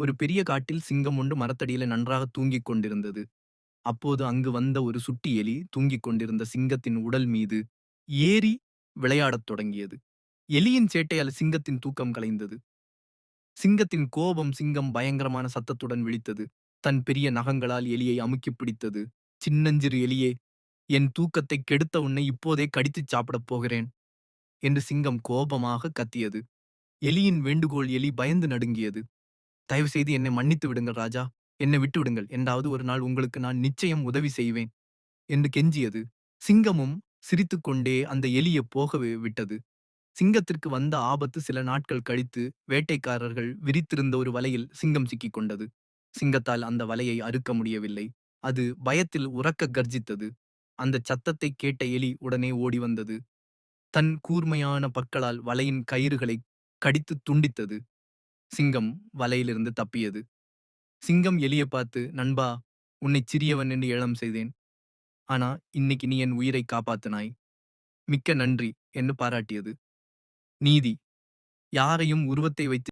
ஒரு பெரிய காட்டில் சிங்கம் ஒன்று மரத்தடியில நன்றாக தூங்கிக் கொண்டிருந்தது. அப்போது அங்கு வந்த ஒரு சுட்டி எலி தூங்கிக் கொண்டிருந்த சிங்கத்தின் உடல் மீது ஏறி விளையாடத் தொடங்கியது. எலியின் சேட்டையால் சிங்கத்தின் தூக்கம் கலைந்தது. சிங்கத்தின் கோபம் சிங்கம் பயங்கரமான சத்தத்துடன் விழித்தது. தன் பெரிய நகங்களால் எலியை அமுக்கிப் பிடித்தது. சின்னஞ்சிறு எலியே, என் தூக்கத்தை கெடுத்த உன்னை இப்போதே கடித்துச் சாப்பிடப் போகிறேன். என்று சிங்கம் கோபமாக கத்தியது. எலியின் வேண்டுகோள் எலி பயந்து நடுங்கியது. தயவு செய்து என்னை மன்னித்து விடுங்கள் ராஜா. என்னை விட்டு விடுங்கள் என்றாவது ஒரு நாள் உங்களுக்கு நான் நிச்சயம் உதவி செய்வேன் என்று கெஞ்சியது. சிங்கமும் சிரித்துக்கொண்டே அந்த எலியை போகவே விட்டது. சிங்கத்திற்கு வந்த ஆபத்து சில நாட்கள் கழித்து வேட்டைக்காரர்கள் விரித்திருந்த ஒரு வலையில் சிங்கம் சிக்கிக் கொண்டது சிங்கத்தால் அந்த வலையை அறுக்க முடியவில்லை. அது பயத்தில் உறக்க கர்ஜித்தது. அந்த சத்தத்தை கேட்ட எலி உடனே ஓடி வந்தது. தன் கூர்மையான பற்களால் வலையின் கயிறுகளை கடித்து துண்டித்தது. சிங்கம் வலையிலிருந்து தப்பியது. சிங்கம் எளிய பார்த்து நண்பா உன்னை சிறியவன் என்று ஏளம் செய்தேன். ஆனா இன்னைக்கு நீ என் உயிரை காப்பாத்தினாய். மிக்க நன்றி என்று பாராட்டியது. நீதி யாரையும் உருவத்தை வைத்து